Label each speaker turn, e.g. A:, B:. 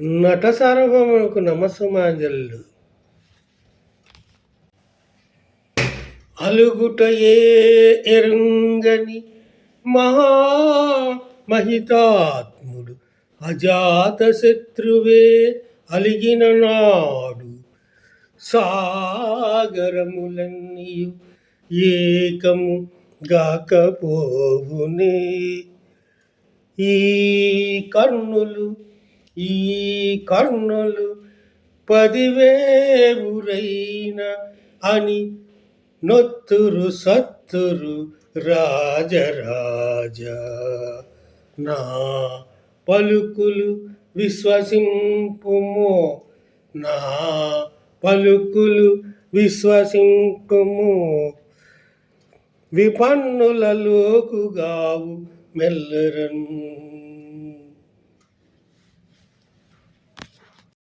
A: నట సార్వభౌములకు నమస్సుమాంజలు. అలుగుటయే ఎరుంగని మహా మహితాత్ముడు అజాత శత్రువే అలిగిన నాడు. సాగరములన్నీయు ఏకము గాకపోవునే. ఈ కర్ణులు ఈ కరుణలు పదివేవురైన అని నొత్తురు సత్తురు రాజరాజ. నా పలుకులు విశ్వసింపుము నా పలుకులు విశ్వసింపుము. విపన్నులలోకుగావు మెల్లరన్